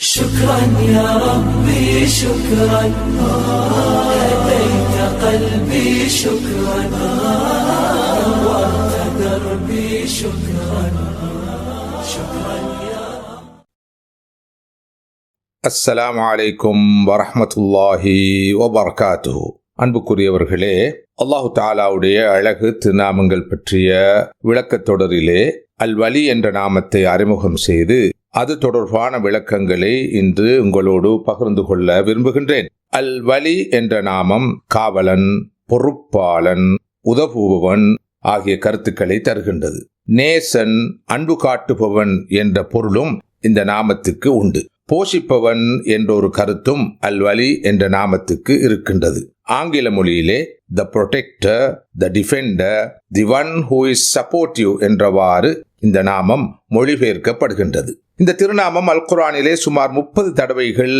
شكرا يا ربي شكرا هديت قلبي شكرا نورت دربي شكرا شكرا يا அஸ்ஸலாமு அலைக்கும் வரஹ்மத்துல்லாஹி வபரகாத்துஹு அன்புக்குரியவர்களே அல்லாஹு தாலாவுடைய அழகு திருநாமங்கள் பற்றிய விளக்கத் தொடரிலே அல் வலி என்ற நாமத்தை அறிமுகம் செய்து அது தொடர்பான விளக்கங்களை இன்று உங்களோடு பகிர்ந்து கொள்ள விரும்புகின்றேன். அல் வலி என்ற நாமம் காவலன் பொறுப்பாளன் உதவுபவன் ஆகிய கருத்துக்களை தருகின்றது. நேசன் அன்பு காட்டுபவன் என்ற பொருளும் இந்த நாமத்துக்கு உண்டு. போஷிப்பவன் என்ற ஒரு கருத்தும் அல்வலி என்ற நாமத்துக்கு இருக்கின்றது. ஆங்கில மொழியிலே the protector the defender the one who is supportive என்றவாறு இந்த நாமம் மொழிபெயர்க்கப்படுகின்றது இந்த திருநாமம் அல் குர்ஆனிலே சுமார் முப்பது தடவைகள்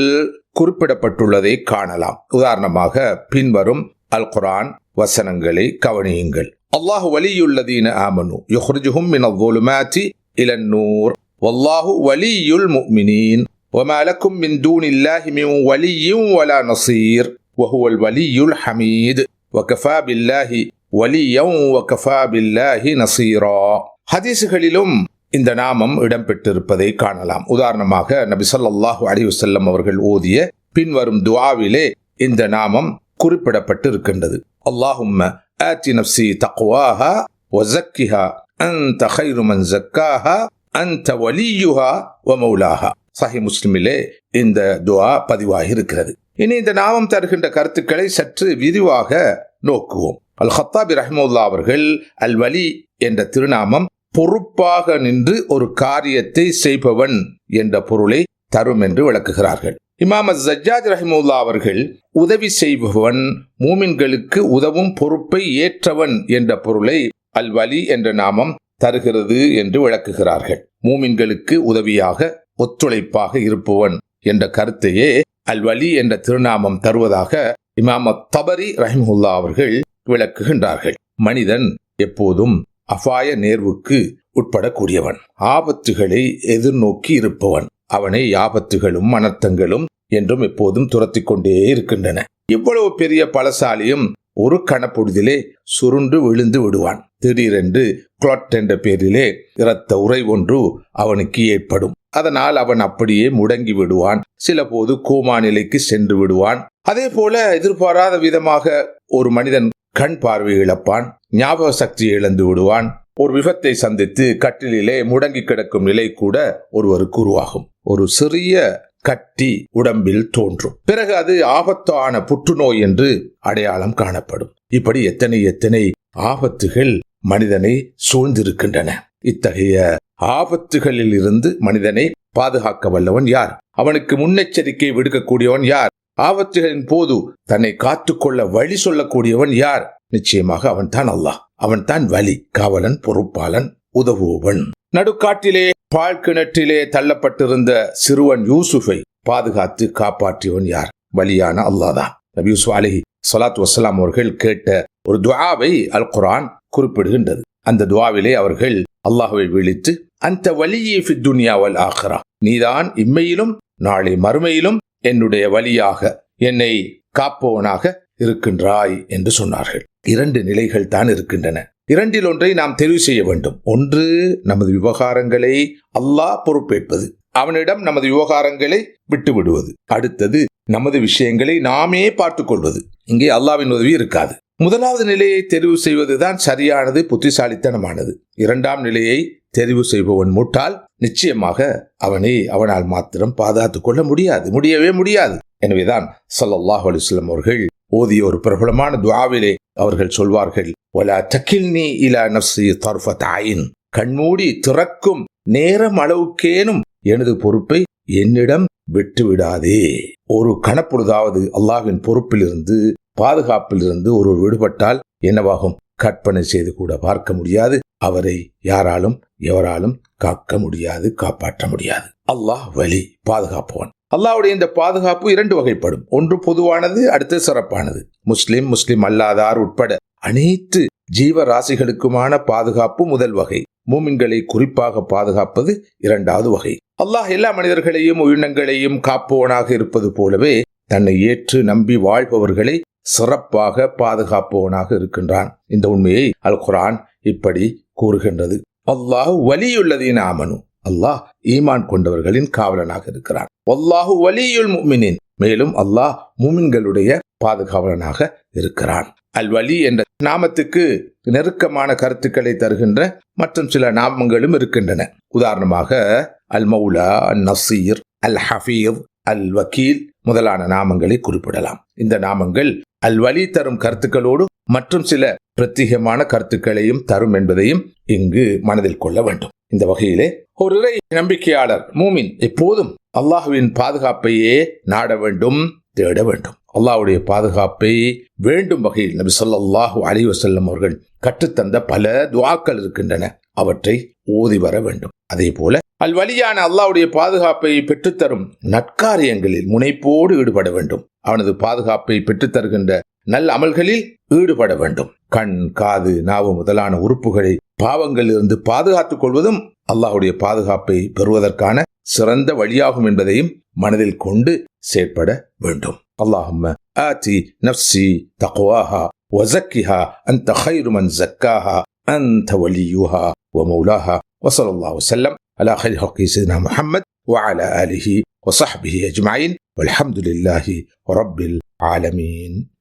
குறிப்பிடப்பட்டுள்ளதை காணலாம் உதாரணமாக பின்வரும் அல் குர்ஆன் வசனங்களை கவனியுங்கள் அல்லாஹு வலியுள்ளதீன ஆமனு யுஹ்ரிஜுஹும் மின الظُّلُمَاتِ إلى النور والله ولي المؤمنين وما لكم من دون الله من ولي ولا نصير وهو الولي الحميد وكفى بالله وليا وكفى بالله نصيرا ஹதீசுகளிலும் இந்த நாமம் இடம்பெற்றிருப்பதை காணலாம். உதாரணமாக நபி சொல்லாஹு அலிவசல்லம் அவர்கள் ஓதிய பின்வரும் துவாவிலே இந்த நாமம் குறிப்பிடப்பட்டு இருக்கின்றது அல்லாஹும்ம ஆத்தி நஃப்ஸி தக்வாஹா வஸக்கிஹா அன்த கைரு ஜக்காஹா அன்த வலியுஹா வ சஹி முஸ்லிமிலே இந்த துவா பதிவாகி இருக்கிறது இனி இந்த நாமம் தருகின்ற கருத்துக்களை சற்று விரிவாக நோக்குவோம். அல் ஹத்தாபி ரஹ்முல்லா அவர்கள் அல் வலி என்ற திருநாமம் பொறுப்பாக நின்று ஒரு காரியத்தை செய்பவன் என்ற பொருளை தரும் என்று விளக்குகிறார்கள். இமாம் ஜஜாஜ் ரஹிமுல்லா அவர்கள் உதவி செய்பவன் மூமின்களுக்கு உதவும் பொறுப்பை ஏற்றவன் என்ற பொருளை அல் வலி என்ற நாமம் தருகிறது என்று விளக்குகிறார்கள். மூமின்களுக்கு உதவியாக ஒத்துழைப்பாக இருப்பவன் என்ற கருத்தையே அல் வலி என்ற திருநாமம் தருவதாக இமாம தபரி ரஹிமுல்லா அவர்கள் விளக்குகின்றார்கள். மனிதன் எப்போதும் அபாய நேர்வுக்கு உட்படக்கூடியவன். ஆபத்துகளை எதிர்நோக்கி இருப்பவன். அவனை ஆபத்துகளும் அனர்த்தங்களும் என்றும் எப்போதும் துரத்திக் கொண்டே இருக்கின்றன. எவ்வளவு பெரிய பலசாலியும் ஒரு கணப்பொழுதிலே சுருண்டு விழுந்து விடுவான். திடீரென்று குளட் என்ற பேரிலே இரத்த உரை ஒன்று அவனுக்கு ஏற்படும். அதனால் அவன் அப்படியே முடங்கி விடுவான். சில போது கோமா நிலைக்கு சென்று விடுவான். அதே போல எதிர்பாராத விதமாக ஒரு மனிதன் கண் பார்வை இழப்பான் ஞாபக சக்தி இழந்து விடுவான். ஒரு விபத்தை சந்தித்து கட்டிலே முடங்கி கிடக்கும் நிலை கூட ஒருவருக்கு உருவாகும். ஒரு சிறிய கட்டி உடம்பில் தோன்றும். பிறகு அது ஆபத்தான புற்றுநோய் என்று அடையாளம் காணப்படும். இப்படி எத்தனை எத்தனை ஆபத்துகள் மனிதனை சூழ்ந்திருக்கின்றன. இத்தகைய ஆபத்துகளில் இருந்து மனிதனை பாதுகாக்க வல்லவன் யார்? அவனுக்கு முன்னெச்சரிக்கை விடுக்கக்கூடியவன் யார்? ஆபத்துகளின் போது தன்னை காத்துக்கொள்ள வழி சொல்லக்கூடியவன் யார்? நிச்சயமாக அவன் தான் அல்லாஹ். அவன் தான் வலி காவலன் பொறுப்பாளன் உதவுவன் நடுக்காட்டிலே பால் கிணற்றிலே தள்ளப்பட்டிருந்த சிறுவன் யூசுஃபை பாதுகாத்து காப்பாற்றியவன் யார்? வலியான அல்லாதான் நபி யூசுப் அலஹி சலாத் வசலாம் அவர்கள் கேட்ட ஒரு துவாவை அல் குரான் குறிப்பிடுகின்றது. அந்த துவாவிலே அவர்கள் அல்லாஹுவை விழித்து அந்த வலியை துன்யாவல் ஆகிறா நீதான் இம்மையிலும் நாளை மறுமையிலும் என்னுடைய வழியாக என்னை காப்பவனாக இருக்கின்றாய் என்று சொன்னார்கள். இரண்டு நிலைகள் தான் இருக்கின்றன. இரண்டில் ஒன்றை நாம் தெரிவு செய்ய வேண்டும். ஒன்று நமது விவகாரங்களை அல்லாஹ் பொறுப்பேற்பது. அவனிடம் நமது விவகாரங்களை விட்டு விடுவது அடுத்தது நமது விஷயங்களை நாமே பார்த்துக் கொள்வது இங்கே அல்லாவின் உதவி இருக்காது. முதலாவது நிலையை தெரிவு செய்வதுதான் சரியானது புத்திசாலித்தனமானது. இரண்டாம் நிலையை தெரிவு செய்பவன் முட்டால் நிச்சயமாக அவனை அவனால் மாத்திரம் பாதுகாத்துக் கொள்ள முடியாது. முடியவே முடியாது. எனவேதான் சல்லாஹ் அலிஸ்லாம் அவர்கள் ஓதிய ஒரு பிரபலமான துவாவிலே அவர்கள் சொல்வார்கள் ஒலா தக்கில்னி இலா நப்சி கண்மூடி திறக்கும் நேரம் அளவுக்கேனும் எனது பொறுப்பை என்னிடம் விட்டு விடாதே ஒரு கணப்பொழுதாவது அல்லாஹ்வின் பொறுப்பிலிருந்து பாதுகாப்பிலிருந்து ஒரு விடுபட்டால் என்னவாகும்? கற்பனை செய்து கூட பார்க்க முடியாது. அவரை யாராலும் எவராலும் காக்க முடியாது காப்பாற்ற முடியாது. அல்லாஹ் வலி பாதுகாப்பவன். அல்லாவுடைய இந்த பாதுகாப்பு இரண்டு வகைப்படும். ஒன்று பொதுவானது அடுத்து சிறப்பானது. முஸ்லிம் முஸ்லிம் அல்லாதார் உட்பட அனைத்து ஜீவராசிகளுக்குமான பாதுகாப்பு முதல் வகை. மூமின்களை குறிப்பாக பாதுகாப்பது இரண்டாவது வகை. அல்லாஹ் எல்லா மனிதர்களையும் உயிரினங்களையும் காப்பவனாக இருப்பது போலவே தன்னை ஏற்று நம்பி வாழ்பவர்களை சிறப்பாக பாதுகாப்பவனாக இருக்கின்றான். இந்த உண்மையை அல் குரான் இப்படி கூறுகின்றது. அல்லாஹ் வலியுள்ளதின் ஆமனு. அல்லாஹ் ஈமான் கொண்டவர்களின் காவலனாக இருக்கிறான். அல்லாஹு வலியுல் முமினின் மேலும் அல்லாஹ் முமின்களுடைய பாதுகாவலனாக இருக்கிறான். அல் வலி என்ற நாமத்துக்கு நெருக்கமான கருத்துக்களை தருகின்ற மற்றும் சில நாமங்களும் இருக்கின்றன. உதாரணமாக அல் மௌலா அல் நசீர் அல் ஹஃபீர் அல் வக்கீல் முதலான நாமங்களை குறிப்பிடலாம். இந்த நாமங்கள் அல் வலி தரும் கருத்துக்களோடு மற்றும் சில பிரத்யேகமான கருத்துக்களையும் தரும் என்பதையும் இங்கு மனதில் கொள்ள வேண்டும். இந்த வகையிலே ஒரு இறை நம்பிக்கையாளர் மூமின் எப்போதும் அல்லாஹுவின் பாதுகாப்பையே நாட வேண்டும் தேட வேண்டும். அல்லாஹுடைய பாதுகாப்பை வேண்டும் வகையில் நபி சொல்லாஹு அலைஹி வஸல்லம் அவர்கள் கற்றுத்தந்த பல துவாக்கள் இருக்கின்றன. அவற்றை ஓதி வர வேண்டும். அதே போல அல் அல்லாவுடைய அல்லாஹ்வுடைய பாதுகாப்பை பெற்றுத்தரும் நற்காரியங்களில் முனைப்போடு ஈடுபட வேண்டும். அவனது பாதுகாப்பை பெற்றுத்தருகின்ற நல்ல அமல்களில் ஈடுபட வேண்டும் கண் காது நாவு முதலான உறுப்புகளை பாவங்களிலிருந்து பாதுகாத்துக் கொள்வதும் அல்லாஹ்வுடைய பாதுகாப்பை பெறுவதற்கான சிறந்த வழியாகும் என்பதையும் மனதில் கொண்டு செயற்பட வேண்டும் اللهم آتي نفسي تقواها وزكها أنت خير من زكاها أنت وليها ومولاها وصلى الله وسلم على خير خلق سيدنا محمد وعلى آله وصحبه أجمعين والحمد لله رب العالمين.